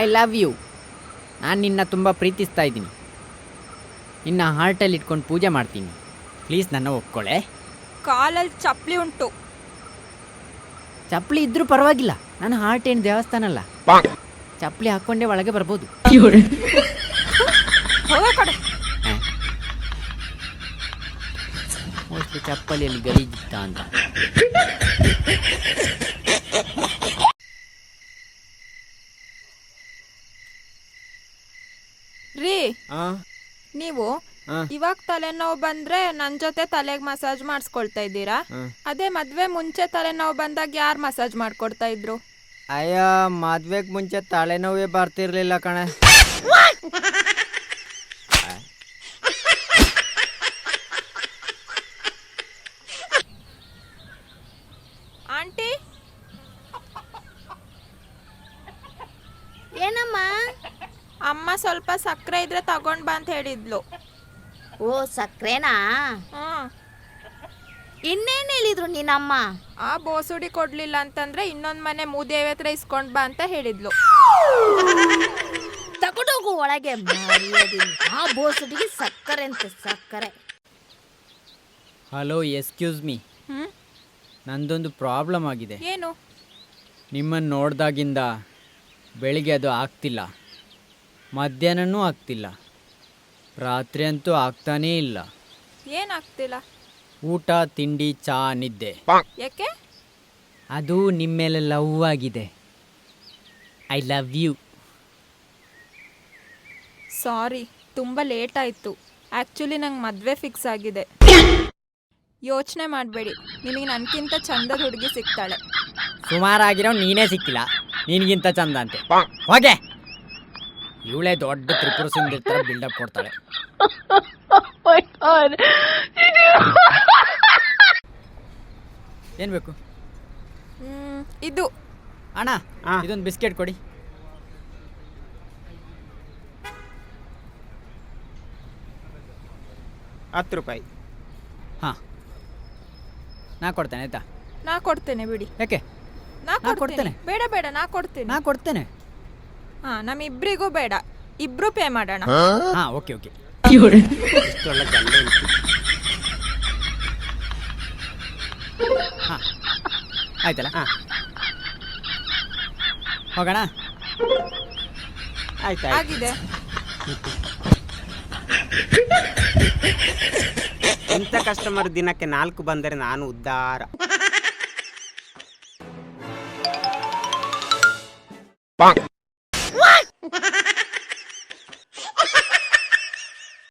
I love you ನಾನು ನಿನ್ನ ತುಂಬ ಪ್ರೀತಿಸ್ತಾ ಇದ್ದೀನಿ. ನಿನ್ನ ಹಾರ್ಟಲ್ಲಿ ಇಟ್ಕೊಂಡು ಪೂಜೆ ಮಾಡ್ತೀನಿ. ಪ್ಲೀಸ್ ನನ್ನ ಒಪ್ಕೊಳ್ಳೆ ಕಾಲಲ್ಲಿ ಚಪ್ಪಲಿ ಉಂಟು. ಚಪ್ಪಲಿ ಇದ್ರೂ ಪರವಾಗಿಲ್ಲ. ನನ್ನ ಹಾರ್ಟ್ ಏನು ದೇವಸ್ಥಾನ ಅಲ್ಲ ಚಪ್ಪಲಿ ಹಾಕ್ಕೊಂಡೇ ಒಳಗೆ ಬರ್ಬೋದು. ಹೋಗೋ ಕಡೆ. ಮೋಸ್ಟ್ಲಿ ಚಪ್ಪಲಿಯಲ್ಲಿ ಗಲೀಜಿತ್ತ ಅಂತ. ಆ, ನೀವು ಆ. ಇವಾಗ ತಲೆನೋವು ಬಂದ್ರೆ ನನ್ ಜೊತೆ ತಲೆಗೆ ಮಸಾಜ್ ಮಾಡಿಸ್ಕೊಳ್ತಾ ಇದ್ದೀರಾ ಆ. ಅದೇ ಮದ್ವೆ ಮುಂಚೆ ತಲೆನೋವು ಬಂದಾಗ ಯಾರ್ ಮಸಾಜ್ ಮಾಡ್ಕೊಡ್ತಾ ಇದ್ರು ಅಯ್ಯ ಮದ್ವೆಗ್ ಮುಂಚೆ ತಲೆನೋವೇ ಬರ್ತಿರ್ಲಿಲ್ಲ ಕಣೆ ಅಮ್ಮ ಸ್ವಲ್ಪ ಸಕ್ಕರೆ ಇದ್ರೆ ತಗೊಂಡ್ ಬಾ ಅಂತ ಹೇಳಿದ್ಲು. ಓ ಸಕ್ಕರೆನಾ? ಹ್ಮ್ ಇನ್ನೇನು ಹೇಳಿದ್ರು ನಿನ್ನಮ್ಮ ಆ ಬೋಸುಡಿ ಕೊಡ್ಲಿಲ್ಲ ಅಂತಂದ್ರೆ ಇನ್ನೊಂದ್ ಮನೆ ಮೂದೇವಿ ಹತ್ರ ಇಸ್ಕೊಂಡ್ ಬಾ ಅಂತ ಹೇಳಿದ್ಲು. ತಗೊಂಡೋಗು ಒಳಗೆ ಮರ್ಯಾದಿಲ್ಲ. ಆ ಬೋಸುಡಿಗೆ ಸಕ್ಕರೆ ಅಂತ ಸಕ್ಕರೆ. Hello excuse me. ಹ್ಮ್? ನಂದೊಂದು ಪ್ರಾಬ್ಲಮ್ ಆಗಿದೆ. ಏನು? ನಿಮ್ಮನ್ನು ನೋಡ್ದಾಗಿಂದ ಬೆಳಿಗ್ಗೆ ಅದು ಆಗ್ತಿಲ್ಲ. ಮಧ್ಯಾಹ್ನನೂ ಆಗ್ತಿಲ್ಲ. ರಾತ್ರಿ ಅಂತೂ ಆಗ್ತಾನೇ ಇಲ್ಲ. ಏನಾಗ್ತಿಲ್ಲ ಊಟ ತಿಂಡಿ ಚಾ ನಿದ್ದೆ. ಯಾಕೆ? ಅದು ನಿಮ್ಮ ಮೇಲೆ ಲವ್ ಆಗಿದೆ. I love you. ಸಾರಿ ತುಂಬ ಲೇಟ್ ಆಯಿತು. ಆ್ಯಕ್ಚುಲಿ ನಂಗೆ ಮದುವೆ ಫಿಕ್ಸ್ ಆಗಿದೆ. ಯೋಚನೆ ಮಾಡಬೇಡಿ ನಿನಗೆ ನನಗಿಂತ ಚಂದದ ಹುಡುಗಿ ಸಿಗ್ತಾಳೆ. ಸುಮಾರಾಗಿರೋ ನೀನೇ ಸಿಕ್ಕಿಲ್ಲ. ನಿನಗಿಂತ ಚಂದ ಅಂತೆ. ಹೋಗೆ! ಇವಳೇ ದೊಡ್ಡ ತ್ರಿಪುರ ಸುಂದರಿ ತರ ಬಿಲ್ಡಪ್ ಕೊಡ್ತಾಳೆ. ಏನ್ ಬೇಕು? ಹ್ಮ್, ಇದು. ಅಣ್ಣ ಇದೊಂದು ಬಿಸ್ಕೆಟ್ ಕೊಡಿ. ಹತ್ತು ರೂಪಾಯಿ. ಹಾ. ನಾ ಕೊಡ್ತೇನೆ ಆಯ್ತಾ? ನಾ ಕೊಡ್ತೇನೆ ಬಿಡಿ. ಯಾಕೆ? ನಾ ನಾ ಕೊಡ್ತೇನೆ. ಕೊಡ್ತೇನೆ. ಬೇಡ ಬೇಡ ನಾ ಕೊಡ್ತೇನೆ. ನಾ ಕೊಡ್ತೇನೆ. ಹಾ ನಮ್ಮಿಬ್ರಿಗೂ ಬೇಡ. ಇಬ್ರು ಪೇ ಮಾಡೋಣ. ಹಾ? ಓಕೆ ಓಕೆ ಇಷ್ಟೊಳ್ಳೆ ಗಂಡ ಹೆಂಡ್ತಿ. ಹಾಂ ಆಯ್ತಲ್ಲ? ಹಾ. ಹೋಗೋಣ? ಆಯ್ತು ಆಯ್ತು. ಆಗಿದೆ. ಇಂಥ ಕಸ್ಟಮರ್ ದಿನಕ್ಕೆ ನಾಲ್ಕು ಬಂದರೆ ನಾನು ಉದ್ಧಾರ ಪಾಂಕ್